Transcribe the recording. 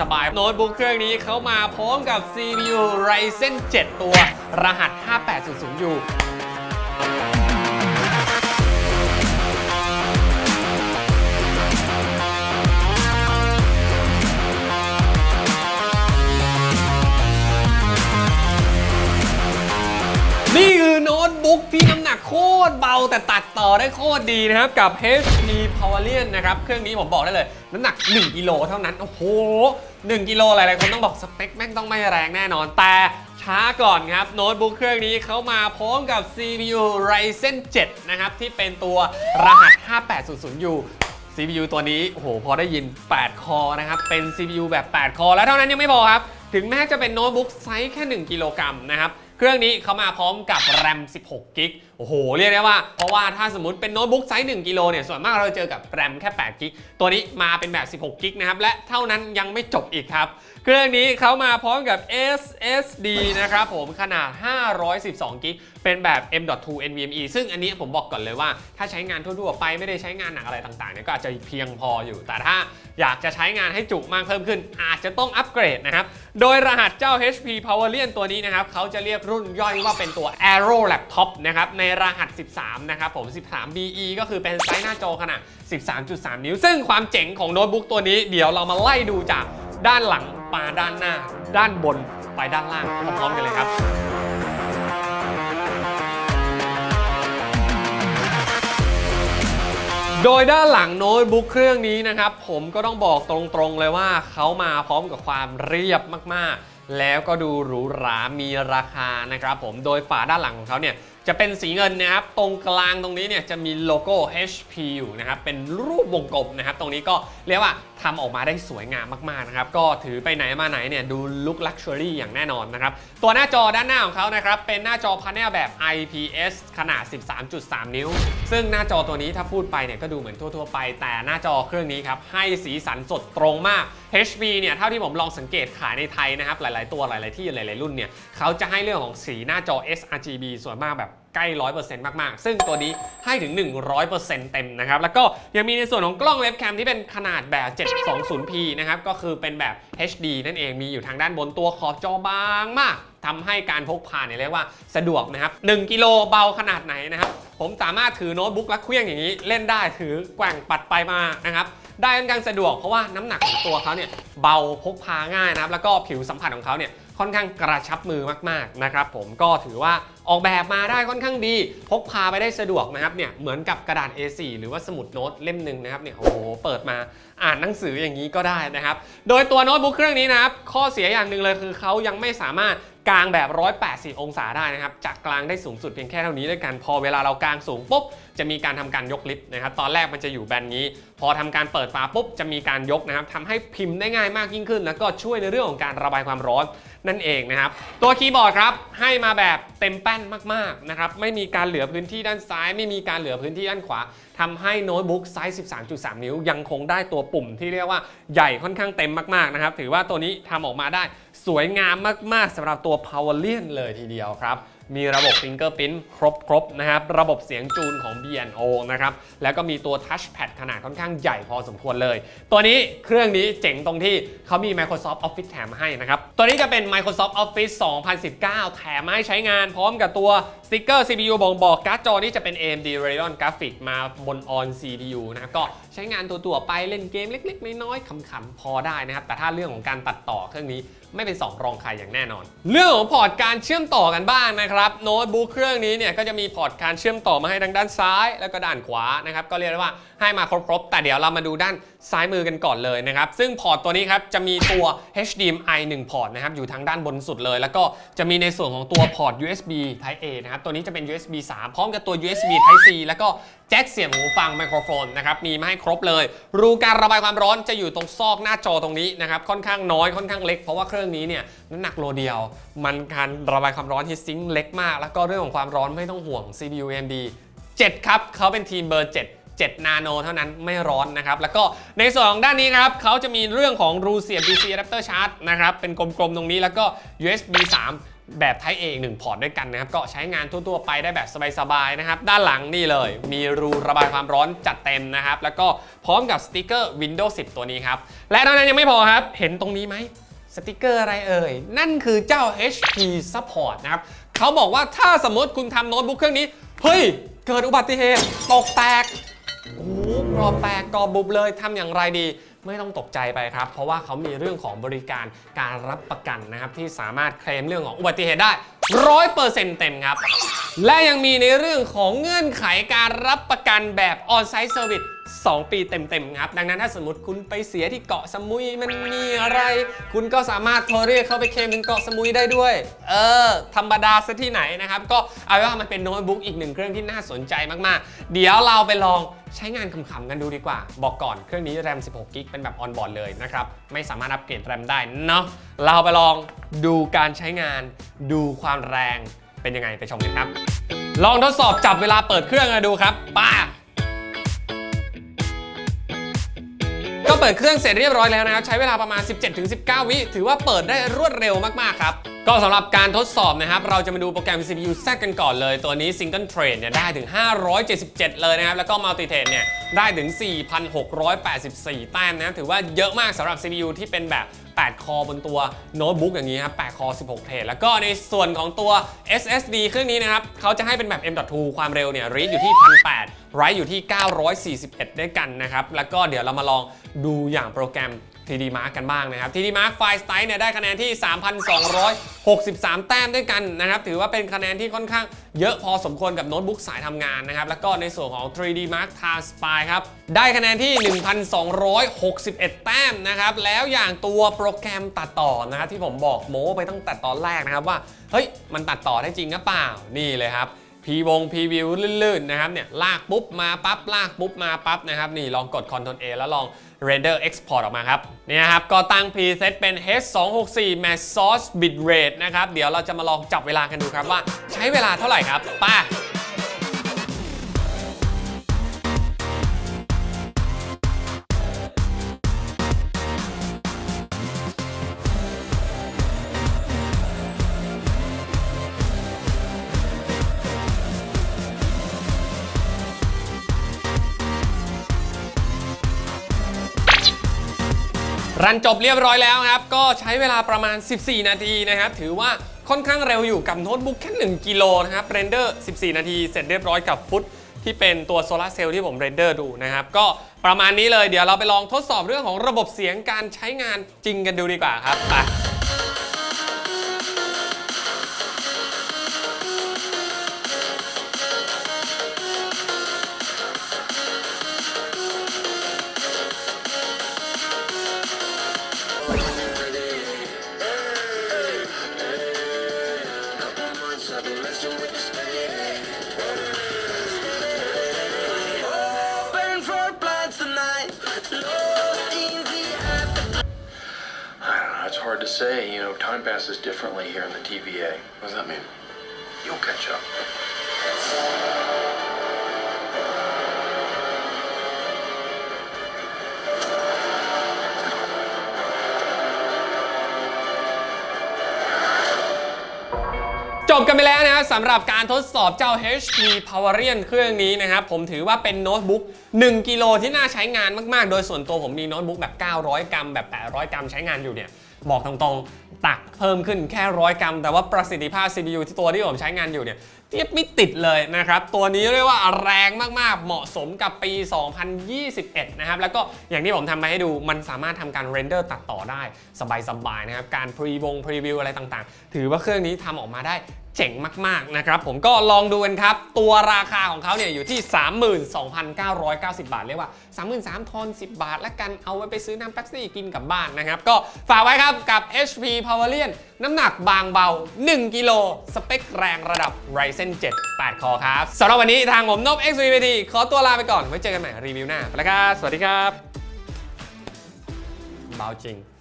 สบายๆ โน้ตบุ๊กเครื่องนี้เขามาพร้อมกับ CPU Ryzen 7 ตัวรหัส 5800U โคตรเบาแต่ตัดต่อได้โคตรดีนะครับ กับ HP Pavilion นะครับ เครื่องนี้ผมบอกได้เลย น้ำหนัก 1 กิโลเท่านั้น โอ้โห 1 กิโลหลายๆคนต้องบอกสเปคแม่งต้องไม่แรงแน่นอน แต่ช้าก่อนครับ โน้ตบุ๊กเครื่องนี้เขามาพร้อมกับ CPU Ryzen 7 นะครับ ที่เป็นตัวรหัส 5800U CPU ตัวนี้โอ้โหพอได้ยิน 8 คอนะครับ เป็น CPU แบบ 8 คอ แล้วเท่านั้นยังไม่พอครับ ถึงแม้จะเป็นโน้ตบุ๊กไซส์แค่ 1 กิโลกรัมนะครับ เครื่องนี้เขามาพร้อมกับแรม 16 กิก โอ้โห เรียกได้ว่า เพราะว่าถ้าสมมติเป็นโน้ตบุ๊กไซส์1กิโลเนี่ย ส่วนมากเราเจอกับแรมแค่ 8 กิก ตัวนี้มาเป็นแบบ 16 กิกนะครับ และเท่านั้นยังไม่จบอีกครับ เครื่องนี้เขามาพร้อมกับ SSD นะครับผมขนาด 512กิกเป็นแบบ M.2 NVMe ซึ่งอันนี้ผมบอกก่อนเลยว่า ถ้าใช้งานทั่วๆไปไม่ได้ใช้งานหนักอะไรต่างๆเนี่ยก็อาจจะเพียงพออยู่ แต่ถ้าอยากจะใช้งานให้จุมากเพิ่มขึ้น อาจจะต้องอัปเกรดนะครับ โดยรหัสเจ้า HP Pavilion ตัวนี้นะครับเขาจะเรียกรุ่นย่อยว่าเป็นตัว Aero Laptop นะครับในรหัส 13 นะครับผม 13BE ก็คือเป็นไซส์หน้าจอขนาด 13.3 นิ้ว ซึ่งความเจ๋งของโน้ตบุ๊กตัวนี้เดี๋ยวเรามาไล่ดูจากด้านหลัง มาด้านหน้า ด้านบนไปด้านล่างพร้อมๆกันเลยครับโดยด้านหลังโน้ตบุ๊กเครื่องนี้นะครับ ผมก็ต้องบอกตรงๆเลยว่าเขามาพร้อมกับความเรียบมากๆ แล้วก็ดูหรูหรา มีราคานะครับผม โดยฝาด้านหลังของเขาเนี่ยจะเป็นสีเงินนะครับ ตรงกลางตรงนี้เนี่ยจะมีโลโก้ HP อยู่นะครับ เป็นรูปวงกลมนะครับ ตรงนี้ก็เรียกว่าทำออกมาได้สวยงามมากๆนะครับ ก็ถือไปไหนมาไหนเนี่ยดูลุคลักชัวรี่อย่างแน่นอนนะครับ ตัวหน้าจอด้านหน้าของเขานะครับ เป็นหน้าจอพาเนลแบบ IPS ขนาด 13.3 นิ้ว ซึ่งหน้าจอตัวนี้ถ้าพูดไปเนี่ยก็ดูเหมือนทั่วๆไป แต่หน้าจอเครื่องนี้ครับให้สีสันสดตรงมาก HB เนี่ยเท่าที่ผมลองสังเกตขายในไทยนะครับหลาย ๆ ตัวหลาย ๆ ที่หลาย ๆ รุ่นเนี่ยเขาจะให้เรื่องของสีหน้าจอ sRGB ส่วนมากแบบ ใกล้100%มากๆ ซึ่งตัวนี้ให้ถึง 100%เต็มนะครับ แล้วก็ยังมีในส่วนของกล้องเว็บแคมที่เป็นขนาดแบบ 720p นะครับ ก็คือเป็นแบบ HD นั่นเอง มีอยู่ทางด้านบนตัวขอบจอบางมากทำให้การพกพาเนี่ยเรียกว่าสะดวกนะครับ 1 กิโลเบาขนาดไหนนะครับ ผมสามารถถือโน้ตบุ๊กและเครื่องอย่างนี้ เล่นได้ถือแกว่งปัดไปมานะครับได้ค่อนข้างสะดวกเพราะว่าน้ำหนักของตัวเขาเนี่ยเบาพกพาง่ายนะครับ แล้วก็ผิวสัมผัสของเขาเนี่ย ค่อนข้างกระชับมือมากๆนะครับผมก็ถือว่าออกแบบมาได้ค่อนข้างดี พกพาไปได้สะดวกนะครับเนี่ยเหมือนกับกระดาษ A4 หรือว่าสมุดโน้ตเล่มหนึ่งนะครับเนี่ยโอ้โหเปิดมาอ่านหนังสืออย่างนี้ก็ได้นะครับโดยตัวโน้ตบุ๊กเครื่องนี้นะครับข้อเสียอย่างหนึ่งเลยคือเขายังไม่สามารถกลางแบบ 180 องศาได้นะครับจากกลางได้สูงสุดเพียงแค่เท่านี้ด้วยกันพอเวลาเรากางสูงปุ๊บ จะมีการทำการยกลิฟต์นะครับ ตอนแรกมันจะอยู่แบนนี้ พอทำการเปิดฝาปุ๊บจะมีการยกนะครับทำให้พิมพ์ได้ง่ายมากยิ่งขึ้น แล้วก็ช่วยในเรื่องของการระบายความร้อนนั่นเองนะครับ ตัวคีย์บอร์ดครับให้มาแบบเต็มแป้นมากๆนะครับ ไม่มีการเหลือพื้นที่ด้านซ้าย ไม่มีการเหลือพื้นที่ด้านขวาทำให้โน้ตบุ๊กไซส์ 13.3 นิ้ว ยังคงได้ตัวปุ่มที่เรียกว่าใหญ่ค่อนข้างเต็มมากๆนะครับ ถือว่าตัวนี้ทำออกมาได้สวยงามมาก ๆสำหรับตัว Pavilion เลยทีเดียวครับ มีระบบ Fingerprint ครบครบนะครับ ระบบเสียงจูนของ B&O นะครับ แล้วก็มีตัว Touchpad ขนาดค่อนข้างใหญ่พอสมควรเลย ตัวนี้เครื่องนี้เจ๋งตรงที่เขามี Microsoft Office แถมมาให้นะครับ ตัวนี้จะเป็น Microsoft Office 2019 แถมมาให้ใช้งานพร้อมกับตัวสติกเกอร์ CPU บ่งบอกการ์ดจอนี่จะเป็น AMD Radeon Graphics มาบน on CPU นะครับก็ใช้งานตัวๆไปเล่นเกมเล็ก ๆ น้อยๆขำๆพอได้นะครับ แต่ถ้าเรื่องของการตัดต่อเครื่องนี้ ไม่เป็น2รองใครอย่างแน่นอน เรื่องของพอร์ตการเชื่อมต่อกันบ้างนะครับโน้ตบุ๊กเครื่องนี้เนี่ยก็จะมีพอร์ตการเชื่อมต่อมาให้ทั้งด้านซ้าย แล้วก็ด้านขวานะครับก็เรียกได้ว่าให้มาครบๆ แต่เดี๋ยวเรามาดูด้านซ้ายมือกันก่อนเลยนะครับซึ่งพอร์ตตัวนี้ครับจะมีตัว HDMI 1 พอร์ตนะครับอยู่ทางด้านบนสุดเลย แล้วก็จะมีในส่วนของตัวพอร์ต USB Type A นะครับตัวนี้จะเป็น USB 3 พร้อมกับตัว USB Type C แล้วก็แจ็คเสียบหูฟังไมโครโฟนนะครับมีมาให้ครบเลย รูการระบายความร้อนจะอยู่ตรงซอกหน้าจอตรงนี้นะครับค่อนข้างน้อยค่อนข้างเล็กเพราะว่าเครื่องนี้เนี่ยน้ำหนักโลเดียว มันการระบายความร้อนที่ซิงค์เล็กมาก แล้วก็เรื่องของความร้อนไม่ต้องห่วง CPU AMD 7 ครับเขาเป็นทีมเบอร์ 7 7 นาโนเท่านั้นไม่ร้อนนะครับ แล้วก็ในส่วนของด้านนี้ครับเขาจะมีเรื่องของรูเสียบ DC adapter charge นะครับเป็นกลมๆตรงนี้แล้วก็ USB 3 แบบ Type A อีกหนึ่งพอร์ตด้วยกันนะครับ ก็ใช้งานทั่วๆไปได้แบบสบายๆนะครับ ด้านหลังนี่เลย มีรูระบายความร้อนจัดเต็มนะครับ แล้วก็พร้อมกับสติกเกอร์ Windows 10 ตัวนี้ครับ และเท่านั้นยังไม่พอครับ เห็นตรงนี้ไหมสติกเกอร์อะไรเอ่ย นั่นคือเจ้า HP Support นะครับเขาบอกว่าถ้าสมมติคุณทำโน้ตบุ๊กเครื่องนี้ เฮ้ย เกิดอุบัติเหตุตกแตกโอ้โหกรอบแตกกรอบบุบเลยทำอย่างไรดี ไม่ต้องตกใจไปครับ เพราะว่าเขามีเรื่องของบริการการรับประกันนะครับ ที่สามารถเคลมเรื่องของอุบัติเหตุได้ร้อยเปอร์เซ็นต์เต็มครับ และยังมีในเรื่องของเงื่อนไขการรับประกันแบบออนไซต์เซอร์วิส 2 ปีเต็มๆครับ ดังนั้นถ้าสมมติคุณไปเสียที่เกาะสมุยมันมีอะไร คุณก็สามารถโทรเรียกเข้าไปเคลมถึงเกาะสมุยได้ด้วย เออ ธรรมดาซะที่ไหนนะครับ ก็เอาว่ามันเป็นโน้ตบุ๊กอีกหนึ่งเครื่องที่น่าสนใจมากๆ เดี๋ยวเราไปลองใช้งานขำๆกันดูดีกว่า บอกก่อนเครื่องนี้แรม 16 กิกเป็นแบบออนบอร์ดเลยนะครับ ไม่สามารถอัปเกรดแรมได้เนาะ เราไปลองดูการใช้งาน ดูความแรงเป็นยังไงไปชมกันครับ ลองทดสอบจับเวลาเปิดเครื่องกันดูครับป้า ปิดเครื่องเสร็จเรียบร้อยแล้วนะครับ ใช้เวลาประมาณ 17-19 วิ ถือว่าเปิดได้รวดเร็วมาก ๆ ครับ ก็สำหรับการทดสอบนะครับ เราจะมาดูโปรแกรม CPU Z กันก่อนเลย ตัวนี้ Single Thread เนี่ยได้ถึง 577 เลยนะครับ แล้วก็ Multi Thread เนี่ยได้ถึง 4,684 แต้มนะครับถือว่าเยอะมากสำหรับ CPU ที่เป็นแบบ 8 คอ บนตัวโน้ตบุ๊กอย่างนี้ครับ 8 คอ 16 เทรดแล้วก็ในส่วนของตัว SSD เครื่องนี้นะครับ เขาจะให้เป็นแบบ M.2 ความเร็วเนี่ย read อยู่ที่ 1,800 write อยู่ที่ 941 ด้วยกันนะครับ แล้วก็เดี๋ยวเรามาลองดูอย่างโปรแกรม TD Mark กันบ้างนะครับ TD Mark File Style เนี่ยได้คะแนนที่ 3,200 63 แต้มด้วยกันนะครับ ถือว่าเป็นคะแนนที่ค่อนข้างเยอะพอสมควรกับโน้ตบุ๊กสายทำงานนะครับ แล้วก็ในส่วนของ 3D Mark Time Spy ครับ ได้คะแนนที่ 1,261 แต้มนะครับ แล้วอย่างตัวโปรแกรมตัดต่อนะครับที่ผมบอกโม้ไปตั้งแต่ตอนแรกนะครับว่า เฮ้ย มันตัดต่อได้จริงหรือเปล่า นี่เลยครับ พีวงพีวิวลื่นๆนะครับเนี่ยลากปุ๊บมาปั๊บลากปุ๊บมาปั๊บนะครับนี่ลองกด Ctrl A แล้วลอง Render Export ออกมาครับเนี่ยครับก็ตั้ง preset เป็น H264 Match Source Bitrate นะครับเดี๋ยวเราจะมาลองจับเวลากันดูครับว่าใช้เวลาเท่าไหร่ครับป้า รันจบเรียบร้อยแล้วครับ ก็ใช้เวลาประมาณ 14 นาทีนะครับ ถือว่าค่อนข้างเร็วอยู่กับโน้ตบุ๊กแค่ 1 กิโลนะครับเรนเดอร์ 14 นาที เสร็จเรียบร้อยกับฟุตที่เป็นตัวโซลาร์เซลล์ที่ผมเรนเดอร์ดูนะครับ ก็ประมาณนี้เลยเดี๋ยวเราไปลองทดสอบเรื่องของระบบเสียงการใช้งานจริงกันดูดีกว่าครับไป hard to say. You know, time passes differently here in the TVA. What does that mean? You'll catch up. บกันไปแล้วนะครับสำหรับการทดสอบเจ้า HP Pavilion เครื่องนี้นะครับ ผมถือว่าเป็นโน้ตบุ๊ก1กิโลที่น่าใช้งานมากๆ โดยส่วนตัวผมมีโน้ตบุ๊กแบบ 900 กรัม แบบ 800 กรัมใช้งานอยู่เนี่ย บอกตรงๆ ตักเพิ่มขึ้นแค่ร้อยกรัม แต่ว่าประสิทธิภาพ CPU ที่ตัวที่ผมใช้งานอยู่เนี่ยเทียบไม่ติดเลยนะครับ ตัวนี้เรียกว่าแรงมากๆ เหมาะสมกับปี 2021 นะครับ แล้วก็อย่างที่ผมทำมาให้ดูมันสามารถทำการเรนเดอร์ตัดต่อได้ สบายๆนะครับ การพรีวงพรีวิวอะไรต่างๆ ถือว่าเครื่องนี้ทำออกมาได้ เจ๋งมากๆนะครับผมก็ลองดูกันครับ ตัวราคาของเขาเนี่ยอยู่ที่ 32,990 บาท เรียกว่า 33,000ทอน 10 บาท แล้วกันเอาไว้ไปซื้อน้ำแป๊บซี่กินกลับบ้านนะครับ ก็ฝากไว้ครับกับ HP Pavilion น้ำหนักบางเบา 1 กิโล สเปคแรงระดับ Ryzen 7 8 คอครับสำหรับวันนี้ทางผมนบ XVT ขอตัวลาไปก่อนไว้เจอกันใหม่รีวิวหน้าไปแล้วครับสวัสดีครับเบาจริง